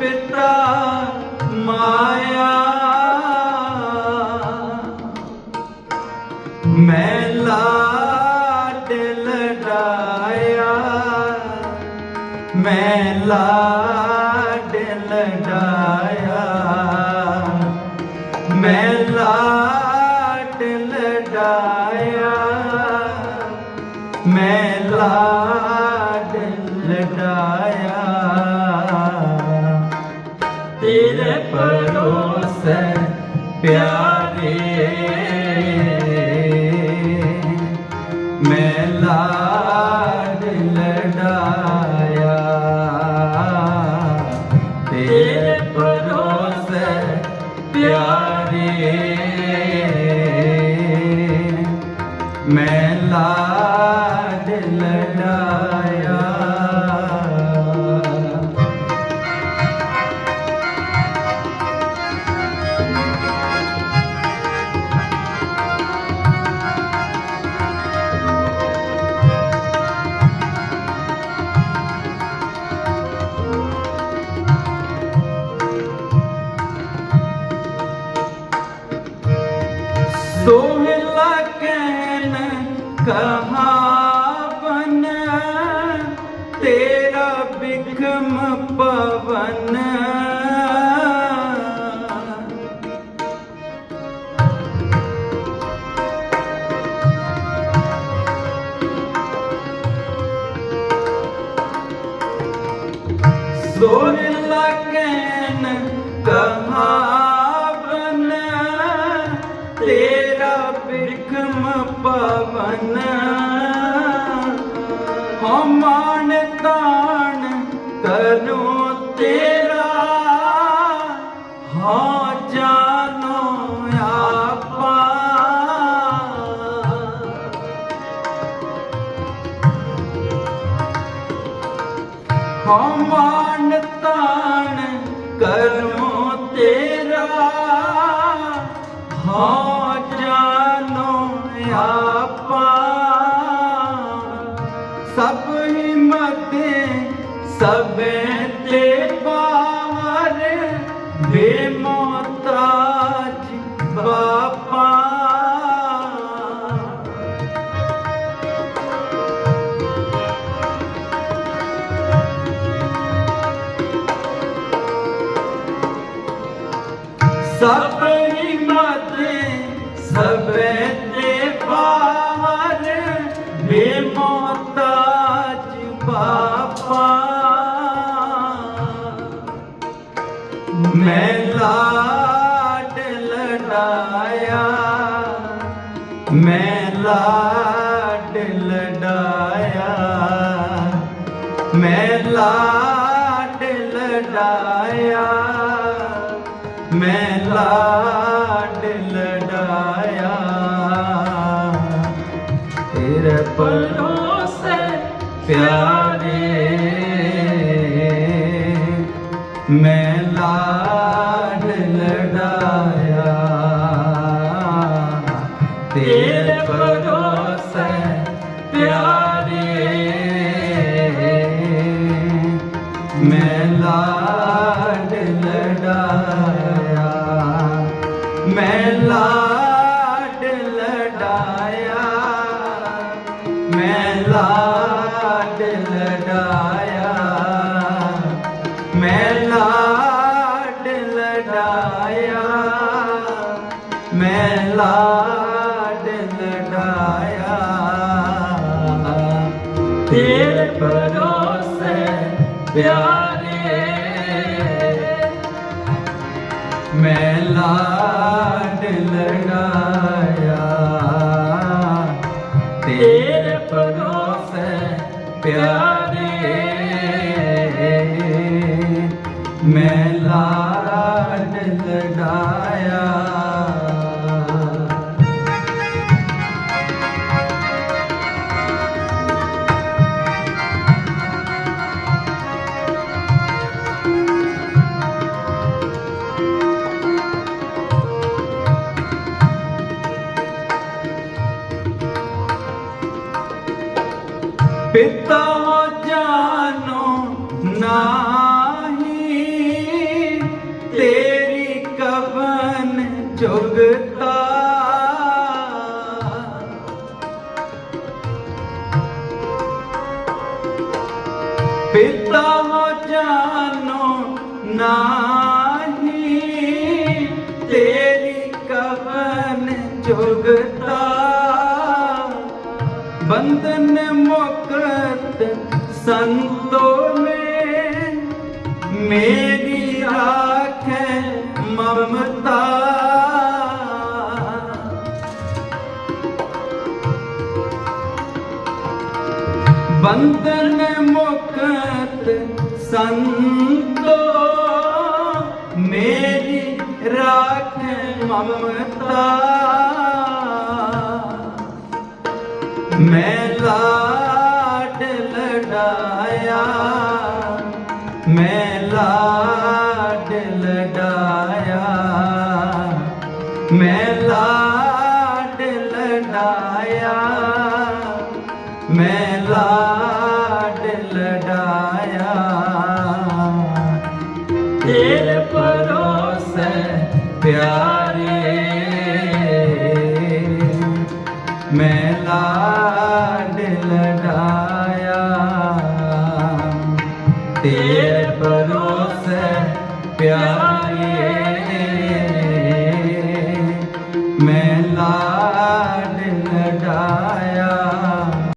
ਪਿਤਾ ਮਾਇਆ। ਮੈਂ ਲਾਡ ਲਡਾਇਆ ਮੈਂ ਲਾਡ ਲਡਾਇਆ ਮੈਂ ਲਾਡ ਲਡਾਇਆ ਮੈਂ ਲਾਡ ਲਡਾਇਆ ਪਿਆਰੇ ਮੈਂ ਲਾਡ ਲਡਾਇਆ ਤੇਰੇ ਪਰੋਸੇ ਪਿਆਰੇ ਮੈਂ ਕਹਾਵਨ ਤੇਰਾ ਬਿਖਮ ਪਵਨ। ਜ਼ੋਰ ਲਗਨ ਪਵਨ। ਹੋ ਤਾਨ ਤਾਣ ਕਰੋ ਤੇਰਾ। ਹਾਂ ਜਾਨੋ ਆਪਾ। ਹੋ ਮਾਨ ਤਾਣ ਕਰੋ ਤੇਰਾ। ਹਾਂ ਤੇ ਪਾਵਰ ਬਾਪਾ। ਸਭ ਹਿੰਮਤੇ ਸਭੇ ਤੇ ਪਾਰ ਬੇਮੋਤਾਜ ਬਾਪਾ। ਮੈਂ ਲਾਡ ਲਡਾਇਆ ਮੈਂ ਲਾਡ ਲਡਾਇਆ ਮੈਂ ਲਾਡ ਲਡਾਇਆ ਮੈਂ ਲਾਡ ਲਡਾਇਆ ਤੇਰੇ ਪਰੋਸੇ ਪਿਆਰੇ। ਮੈਂ ਤੇਰੇ ਭਰੋਸੇ ਪਿਆਰੇ ਮੈਂ ਲਾਡ ਲਡਾਇਆ ਤੇਰੇ ਭਰੋਸੇ ਪਿਆਰੇ ਜੁਗਤਾ। ਪਿਤਾ ਹੋ ਜਾਨੋ ਨਾਹੀ ਤੇਰੀ ਕਵਨ ਜੁਗਤਾ। ਬੰਧਨ ਮੁਕਤ ਸੰਤੋਲੇ ਮੇਰੀ ਆਖੇ ਮਮਤਾ। ਬੰਧਨ ਮੁਕਤ ਸੰਤੋ ਮੇਰੀ ਰਾਖ ਮਮਤਾ ਮੈਂ ਲਾਡ ਲਡਾਇਆ ਮੈਂ ਲਾਡ ਲਡਾਇਆ ਮੈਂ ਲਾਡ ਤੇਰੇ ਪਰੋਸੇ ਪਿਆਰੇ। ਮੈਂ ਲਾਡ ਲਡਾਇਆ। ਤੇਰੇ ਪਰੋਸੇ ਪਿਆਰੇ।